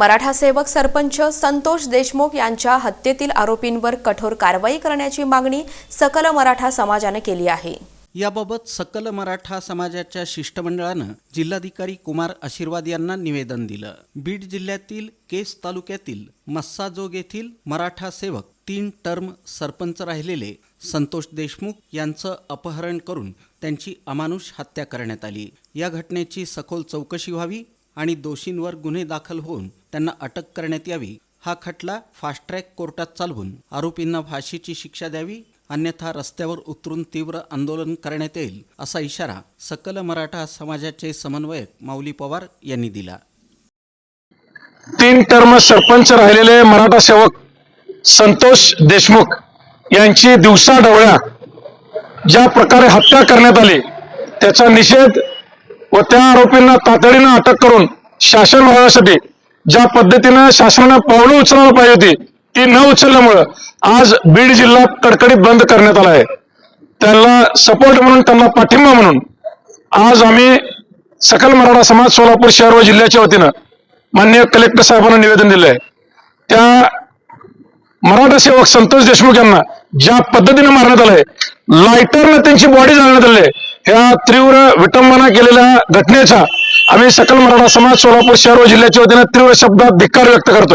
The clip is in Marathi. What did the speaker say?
मराठा सेवक सरपंच संतोष देशमुख यांच्या हत्येतील आरोपींवर कठोर कारवाई करण्याची मागणी सकल मराठा समाजाने केली आहे. याबाबत सकल मराठा समाजाच्या शिष्टमंडळानं जिल्हाधिकारी कुमार आशीर्वाद यांना निवेदन दिलं. बीड जिल्ह्यातील केस तालुक्यातील मस्साजोग येथील मराठा सेवक तीन टर्म सरपंच राहिलेले संतोष देशमुख यांचं अपहरण करून त्यांची अमानुष हत्या करण्यात आली. या घटनेची सखोल चौकशी व्हावी आणि दोषींवर गुन्हे दाखल होऊन त्यांना अटक करण्यात यावी. हा खटला फास्ट ट्रॅक कोर्टात चालवून आरोपींना फाशीची शिक्षा द्यावी अन्यथा रस्त्यावर उतरून तीव्र आंदोलन करण्यात येईल असा इशारा सकल मराठा समाजाचे समन्वयक माऊली पवार यांनी दिला. तीन टर्म सरपंच राहिलेले मराठा सेवक संतोष देशमुख यांची दिवसा ढवळ्या ज्या प्रकारे हत्या करण्यात आली त्याचा निषेध व त्या आरोपींना तातडीनं अटक करून शासन व्हाव्यासाठी ज्या पद्धतीनं शासनानं पावलं उचलायला पाहिजे होती ती न उचलल्यामुळं आज बीड जिल्हा कडकडीत बंद करण्यात आला आहे. त्यांना सपोर्ट म्हणून त्यांना पाठिंबा म्हणून आज आम्ही सकल मराठा समाज सोलापूर शहर व जिल्ह्याच्या वतीनं माननीय कलेक्टर साहेबांना निवेदन दिलं आहे. त्या मराठा सेवक संतोष देशमुख यांना ज्या पद्धतीने मारण्यात आलंय लायटरनं त्यांची बॉडी जाळण्यात आली ह्या तीव्र विटंबना केलेल्या घटनेचा आम्ही सकल मराठा समाज सोलापूर शहर व जिल्ह्याच्या वतीनं तीव्र शब्दात धिक्कार व्यक्त करतोय.